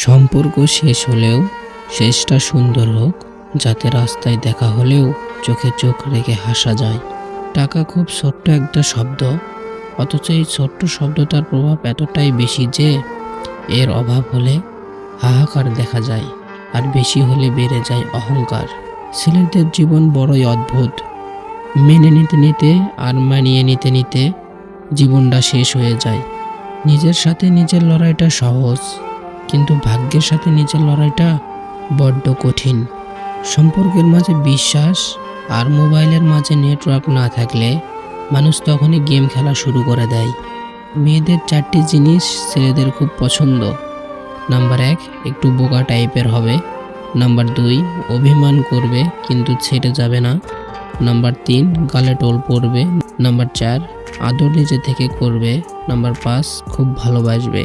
সম্পর্ক শেষ হলেও শেষটা সুন্দর হোক, যাতে রাস্তায় দেখা হলেও চোখে চোখ রেখে হাসা যায়। টাকা খুব ছোট্ট একটা শব্দ, অথচ এই ছোট্ট শব্দটার প্রভাব এতটাই বেশি যে এর অভাব হলে হাহাকার দেখা যায়, আর বেশি হলে বেড়ে যায় অহংকার। ছেলেদের জীবন বড়ই অদ্ভুত। মেনে নিতে নিতে আর মানিয়ে নিতে নিতে জীবনটা শেষ হয়ে যায়। নিজের সাথে নিজের লড়াইটা সহজ। কিন্তু ভাগ্যের সাথে নিজের লড়াইটা বড্ড কঠিন। সম্পর্কের মাঝে বিশ্বাস আর মোবাইলের মাঝে নেটওয়ার্ক না থাকলে মানুষ তখনই গেম খেলা শুরু করে দেয়। মেয়েদের চারটি জিনিস ছেলেদের খুব পছন্দ। নাম্বার এক, একটু বোকা টাইপের হবে। নাম্বার দুই, অভিমান করবে কিন্তু ছেড়ে যাবে না। নাম্বার তিন, গালে টোল পড়বে নাম্বার চার, আদর নিজে থেকে করবে। নাম্বার পাঁচ, খুব ভালোবাসবে।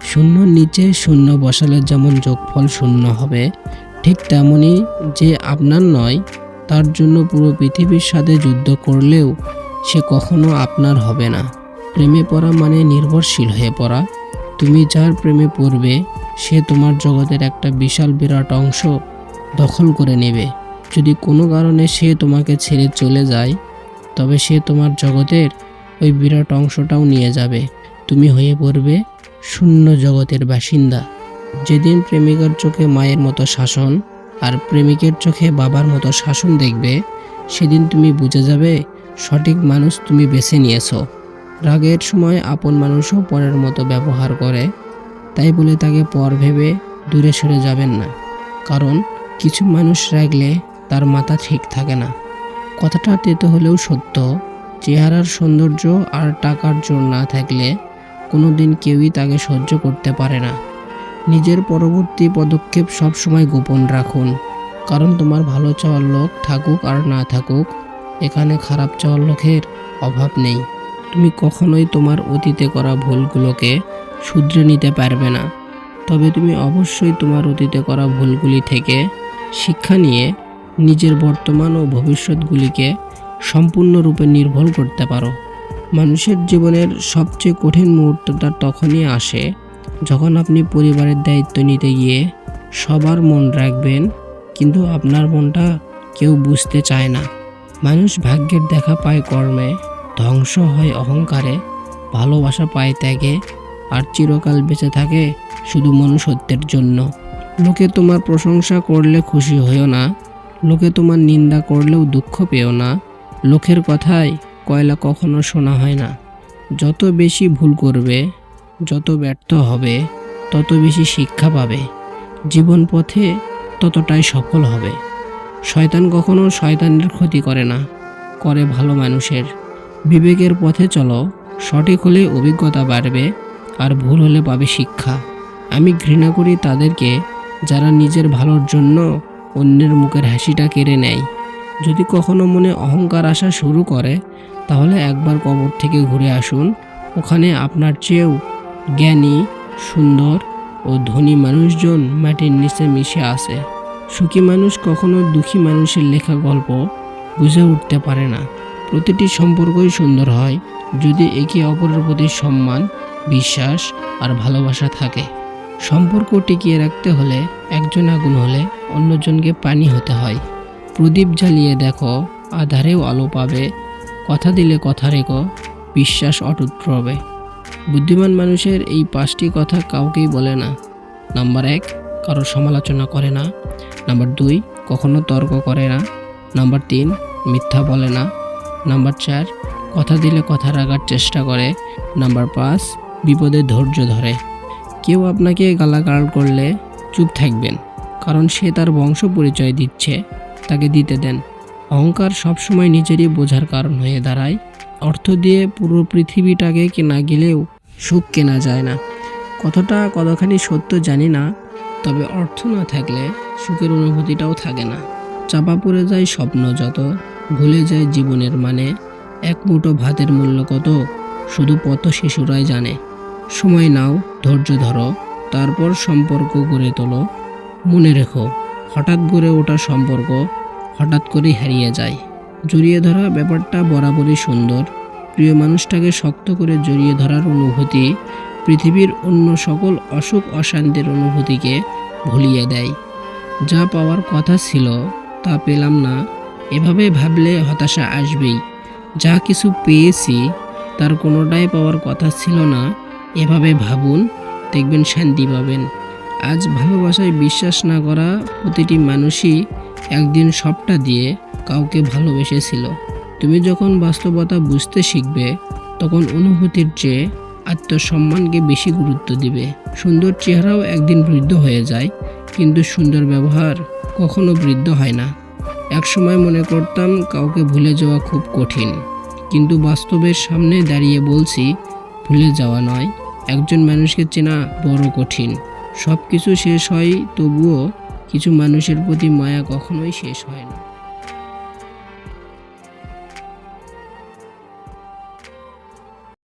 শূন্য নিচে শূন্য বসালে যেমন যোগফল শূন্য হবে, ঠিক তেমনই যে আপনার নয়, তার জন্য পুরো পৃথিবীর সাথে যুদ্ধ করলেও সে কখনো আপনার হবে না। প্রেমে পড়া মানে নির্ভরশীল হয়ে পড়া। তুমি যার প্রেমে পড়বে, সে তোমার জগতের একটা বিশাল বিরাট অংশ দখল করে নেবে। যদি কোনো কারণে সে তোমাকে ছেড়ে চলে যায়, তবে সে তোমার জগতের ওই বিরাট অংশটাও নিয়ে যাবে। তুমি হয়ে পড়বে শূন্য জগতের বাসিন্দা। যেদিন প্রেমিকার চোখে মায়ের মতো শাসন আর প্রেমিকের চোখে বাবার মতো শাসন দেখবে, সেদিন তুমি বুঝে যাবে, সঠিক মানুষ তুমি বেছে নিয়েছো। রাগের সময় আপন মানুষও পরের মতো ব্যবহার করে, তাই বলে তাকে পর ভেবে দূরে সরে যাবেন না। কারণ কিছু মানুষ রাগলে তার মাথা ঠিক থাকে না। কথাটা তেতো হলেও সত্য, চেহারার সৌন্দর্য আর টাকার জোর না থাকলে কোনো দিন কেউই তাকে সহ্য করতে পারে না। নিজের পরবর্তী পদক্ষেপ সবসময় গোপন রাখুন। কারণ তোমার ভালো চাওয়ার লোক থাকুক আর না থাকুক, এখানে খারাপ চাওয়ার লোকের অভাব নেই। তুমি কখনোই তোমার অতীতে করা ভুলগুলোকে শুধরে নিতে পারবে না। তবে তুমি অবশ্যই তোমার অতীতে করা ভুলগুলি থেকে শিক্ষা নিয়ে নিজের বর্তমান ও ভবিষ্যৎগুলিকে সম্পূর্ণরূপে নির্ভর করতে পারো। মানুষের জীবনের সবচেয়ে কঠিন মুহূর্তটা তখনই আসে যখন আপনি পরিবারের দায়িত্ব নিতে গিয়ে সবার মন রাখবেন, কিন্তু আপনার মনটা কেউ বুঝতে চায় না। মানুষ ভাগ্যের দেখা পায় কর্মে, ধ্বংস হয় অহংকারে, ভালোবাসা পায় ত্যাগে, আর চিরকাল বেঁচে থাকে শুধু মনুষ্যত্বের জন্য। লোকে তোমার প্রশংসা করলে খুশি হইও না, লোকে তোমার নিন্দা করলেও দুঃখ পেও না। লোকের কথায় কয়লা কখনো শোনা হয় না। যত বেশি ভুল করবে, যত ব্যর্থ হবে, তত বেশি শিক্ষা পাবে। জীবন পথে ততটাই সফল হবে। শয়তান কখনো শয়তানের ক্ষতি করে না, করে ভালো মানুষের। বিবেকের পথে চলো, সঠিক হলে অভিজ্ঞতা বাড়বে আর ভুল হলে পাবে শিক্ষা। আমি ঘৃণা করি তাদেরকে যারা নিজের ভালোর জন্য অন্যের মুখের হাসিটা কেড়ে নেয়। যদি কখনো মনে অহংকার আসা শুরু করে তাহলে একবার কবর থেকে ঘুরে আসুন। ওখানে আপনার চেয়েও জ্ঞানী, সুন্দর ও ধনী মানুষজন মাটির নিচে মিশে আছে। সুখী মানুষ কখনো দুঃখী মানুষের লেখা গল্প বুঝে উঠতে পারে না। প্রতিটি সম্পর্কই সুন্দর হয় যদি একে অপরের প্রতি সম্মান, বিশ্বাস আর ভালোবাসা থাকে। সম্পর্ক টিকিয়ে রাখতে হলে একজন আগুন হলে অন্যজনকে পানি হতে হয়। প্রদীপ জ্বালিয়ে দেখো, আধারেও আলো পাবে। কথা দিলে কথা রেখো, বিশ্বাস অটুট রবে বুদ্ধিমান মানুষের এই পাঁচটি কথা কাউকেই বলে না। নাম্বার এক, কারও সমালোচনা করে না। নাম্বার দুই, কখনো তর্ক করে না। নাম্বার তিন, মিথ্যা বলে না। নাম্বার চার, কথা দিলে কথা রাখার চেষ্টা করে। নাম্বার পাঁচ, বিপদে ধৈর্য ধরে। কেউ আপনাকে গালাগাল করলে চুপ থাকবেন, কারণ সে তার বংশ পরিচয় দিচ্ছে, তাকে দিতে দেন। অহংকার সবসময় নিজেরই বোঝার কারণ হয়ে দাঁড়ায়। অর্থ দিয়ে পুরো পৃথিবীটাকে কেনা গেলেও সুখ কেনা যায় না। কতটা কতখানি সত্য জানি না, তবে অর্থ না থাকলে সুখের অনুভূতিটাও থাকে না। চাপা পড়ে যায় স্বপ্ন যত, ভুলে যায় জীবনের মানে। এক মুঠো ভাতের মূল্য কত, শুধু পথ শিশুরাই জানে। সময় নাও, ধৈর্য ধরো, তারপর সম্পর্ক গড়ে তোলো। মনে রেখো, হঠাৎ গড়ে ওঠা সম্পর্ক হঠাৎ করেই হারিয়ে যায়। জড়িয়ে ধরা ব্যাপারটা বরাবরই সুন্দর। প্রিয় মানুষটাকে শক্ত করে জড়িয়ে ধরার অনুভূতি পৃথিবীর অন্য সকল অসুখ অশান্তির অনুভূতিকে ভুলিয়ে দেয়। যা পাওয়ার কথা ছিল, তা পেলাম না। এভাবে ভাবলে হতাশা আসবেই। যা কিছু পেয়েছি, তার কোনোটাই পাওয়ার কথা ছিল না। এভাবে ভাবুন, দেখবেন শান্তি পাবেন। আজ ভালোবাসায় বিশ্বাস না করা প্রতিটি মানুষই একদিন সবটা দিয়ে কাউকে ভালোবেসেছিল। তুমি যখন বাস্তবতা বুঝতে শিখবে, তখন অনুভূতির চেয়ে আত্মসম্মানকে বেশি গুরুত্ব দিবে। সুন্দর চেহারাও একদিন বৃদ্ধ হয়ে যায়, কিন্তু সুন্দর ব্যবহার কখনো বৃদ্ধ হয় না। একসময় মনে করতাম কাউকে ভুলে যাওয়া খুব কঠিন, কিন্তু বাস্তবের সামনে দাঁড়িয়ে বলছি, ভুলে যাওয়া নয়। একজন মানুষকে চেনা বড় কঠিন। সব কিছু শেষ হয় তবুও কিছু মানুষের প্রতি মায়া কখনোই শেষ হয় না।